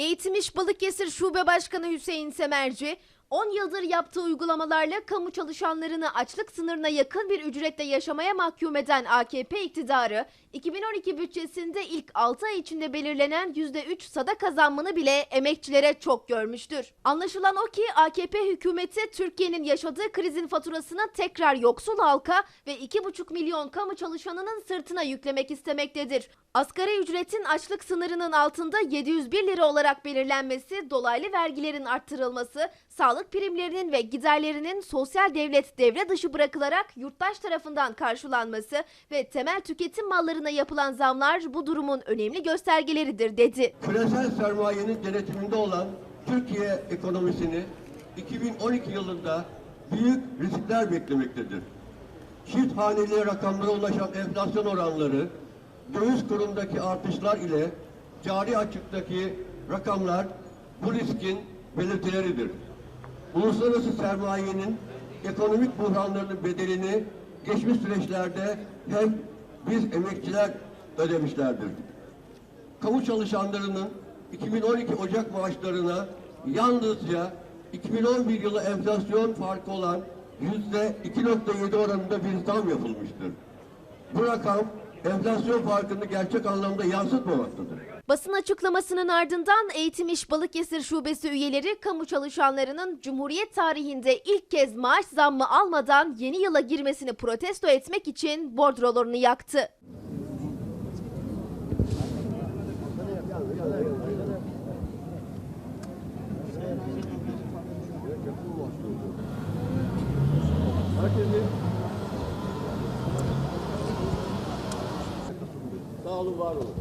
Eğitim İş Balıkesir Şube Başkanı Hüseyin Semerci, 10 yıldır yaptığı uygulamalarla kamu çalışanlarını açlık sınırına yakın bir ücretle yaşamaya mahkum eden AKP iktidarı, 2012 bütçesinde ilk 6 ay içinde belirlenen %3 sadaka zammını bile emekçilere çok görmüştür. Anlaşılan o ki AKP hükümeti Türkiye'nin yaşadığı krizin faturasını tekrar yoksul halka ve 2,5 milyon kamu çalışanının sırtına yüklemek istemektedir. Asgari ücretin açlık sınırının altında 701 lira olarak belirlenmesi, dolaylı vergilerin arttırılması, sağlık primlerinin ve giderlerinin sosyal devlet devre dışı bırakılarak yurttaş tarafından karşılanması ve temel tüketim mallarına yapılan zamlar bu durumun önemli göstergeleridir dedi. küresel sermayenin denetiminde olan Türkiye ekonomisini 2012 yılında büyük riskler beklemektedir. Çift haneli rakamlara ulaşan enflasyon oranları, döviz kurundaki artışlar ile cari açıktaki rakamlar bu riskin belirtileridir. Uluslararası sermayenin ekonomik buhranlarının bedelini geçmiş süreçlerde hep biz emekçiler ödemişlerdir kamu çalışanlarının 2012 Ocak maaşlarına yalnızca 2011 yılı enflasyon farkı olan yüzde 2.7 oranında bir zam yapılmıştır. Bu rakam enflasyon farkını gerçek anlamda yansıtmamaktadır. Basın açıklamasının ardından Eğitim İş Balıkesir Şubesi üyeleri kamu çalışanlarının Cumhuriyet tarihinde ilk kez maaş zammı almadan yeni yıla girmesini protesto etmek için bordrolarını yaktı. Sağ olun, var olun.